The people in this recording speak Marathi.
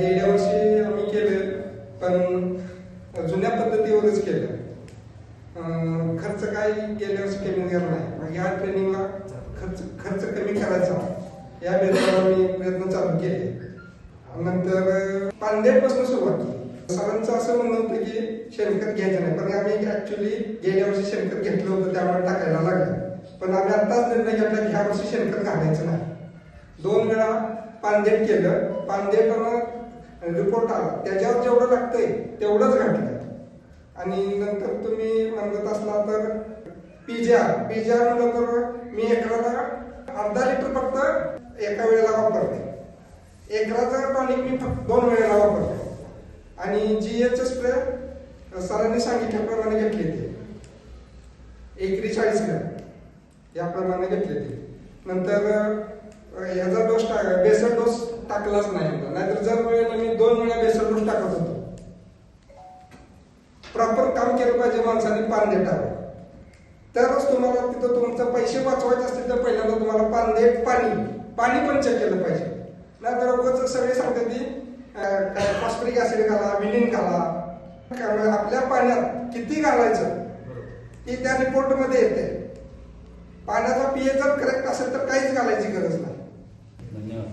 गेल्या वर्षी आम्ही केलं पण जुन्या पद्धतीवरच केलं. अं, खर्च काय गेल्या वर्षी कमी झाला नाही. मग ह्या ट्रेनिंगला खर्च खर्च कमी करायचा. या बेतावर मी प्रयत्न चालू केले. नंतर पांदेडपासून सुरुवात केली. सरांचं असं म्हणणं होतं की शेणखत घ्यायचं नाही. पण आम्ही ऍक्च्युली गेल्या वर्षी शेणखत घेतलं होतं त्यामुळे टाकायला लागलं. पण आम्ही आत्ताच निर्णय घेतला की ह्या वर्षी शेणखत घालायचं नाही. दोन वेळा पानदेट केलं पानदेटानं रिपोर्ट आला. त्याच्यावर जेवढं लागतंय तेवढंच घातलं. आणि नंतर तुम्ही म्हणत असला तर पिझ्या पिझ्या म्हणलं तर मी एकराला अर्धा लिटर फक्त एका वेळेला वापरते. एकराचं टॉनिक मी फक्त दोन वेळेला वापरतो. आणि जी एच स्प्रे सरांनी सांगितल्याप्रमाणे घेतले ते. एकरी चाळीस ग्रॅम. याप्रमाणे घेतले ते. नंतर ह्याचा डोस टाक बेसन डोस टाकलाच नाही नाहीतर जर वेळेला मी दोन वेळा बेसन डोस टाकत होतो. प्रॉपर काम केलं पाहिजे माणसाने पान देटावं तरच तुम्हाला तिथं तुमचं पैसे वाचवायचे असतील तर पहिल्यांदा तुम्हाला पानदेट पाणी पाणी पण चेक केलं पाहिजे. नाहीतर उगाच सगळे सांगते की काय फॉस्फरिक ऍसिड घाला विलिन घाला. आपल्या पाण्यात किती घालायचं? ती त्या रिपोर्टमध्ये येते पाण्याचा पीएच जर करेक्ट असेल तर काहीच घालायची गरज नाही. 能量